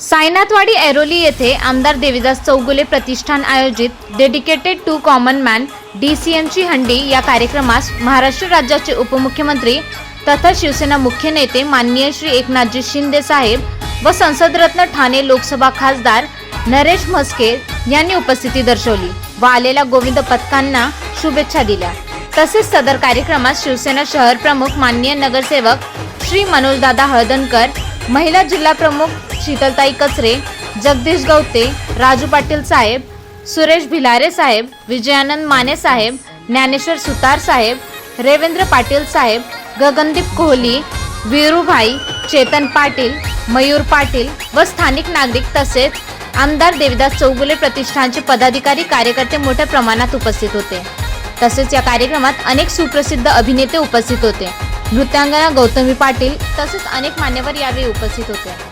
सायनाथवाडी ऐरोली येथे आमदार देवीदास चौगुले प्रतिष्ठान आयोजित dedicated to common man D C एमची हंडी या कार्यक्रमास महाराष्ट्र राज्याचे उपमुख्यमंत्री तथा शिवसेना मुख्य नेते माननीय श्री एकनाथजी शिंदे साहेब व संसदरत्न ठाणे लोकसभा खासदार नरेश म्हस्के यांनी उपस्थिती दर्शवली व आलेल्या गोविंद पथकांना शुभेच्छा दिल्या. तसेच सदर कार्यक्रमात शिवसेना शहर प्रमुख माननीय नगरसेवक श्री मनोजदादा हळदनकर महिला जिल्हा प्रमुख शीतलताई कचरे जगदीश गवते राजू पाटील साहेब सुरेश भिलारे साहेब विजयानंद माने साहेब ज्ञानेश्वर सुतार साहेब रेवेंद्र पाटील साहेब गगनदीप कोहली वीरूभाई चेतन पाटील मयूर पाटील व स्थानिक नागरिक तसेच आमदार देविदास चौगुले प्रतिष्ठानचे पदाधिकारी कार्यकर्ते मोठ्या प्रमाणात उपस्थित होते. तसेच या कार्यक्रमात अनेक सुप्रसिद्ध अभिनेते उपस्थित होते. नृत्यांगना गौतमी पाटील तसेच अनेक मान्यवर यावेळी उपस्थित होते.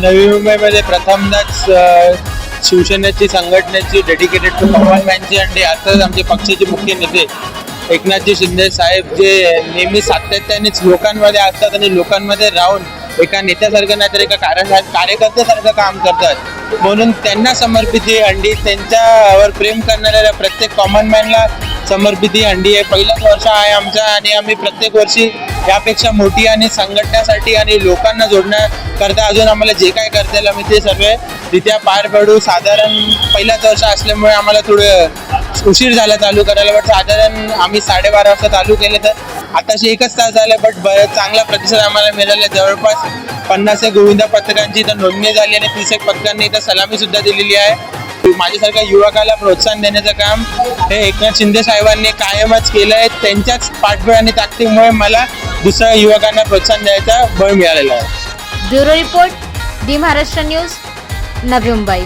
नवी मुंबईमध्ये प्रथमदाच शिवसेनेची संघटनेची डेडिकेटेड टू पवार यांची अंडी आताच आमचे पक्षाचे मुख्य नेते एकनाथजी शिंदे साहेब जे नेहमी सातत्यानेच लोकांमध्ये असतात आणि लोकांमध्ये राहून एका नेत्यासारखं नाही तर एका कार्य कार्यकर्त्यासारखं काम करतात. म्हणून त्यांना समर्पित ही अंडी त्यांच्यावर प्रेम करणाऱ्या प्रत्येक कॉमन मॅनला समर्पित ही अंडी आहे. पहिलाच वर्ष आहे आमचा आणि आम्ही प्रत्येक वर्षी यापेक्षा मोठी आणि संघटनासाठी आणि लोकांना जोडण्याकरता अजून आम्हाला जे काय करता येईल आम्ही ते सर्व रित्या पार पडू. साधारण पहिलाच वर्ष असल्यामुळे आम्हाला थोडं उशीर झाला चालू करायला बट साधारण आम्ही साडेबारा वाजता चालू केले तर आताशी एकच तास झाले बट ब- चांगला प्रतिसाद आम्हाला मिळाला. जवळपास पन्नास एक गोविंदा पथकांची इथं नोंदणी झाली आणि तीस एक पथकांनी इथं सलामी सुद्धा दिलेली आहे. माझ्यासारख्या युवकाला प्रोत्साहन देण्याचं काम हे एकनाथ शिंदे साहेबांनी कायमच केलं आहे. त्यांच्याच पाठबळ आणि ताकदीमुळे मला दुसऱ्या युवकांना प्रोत्साहन द्यायचा बळ मिळालेला आहे. Bureau report the Maharashtra news Navi Mumbai.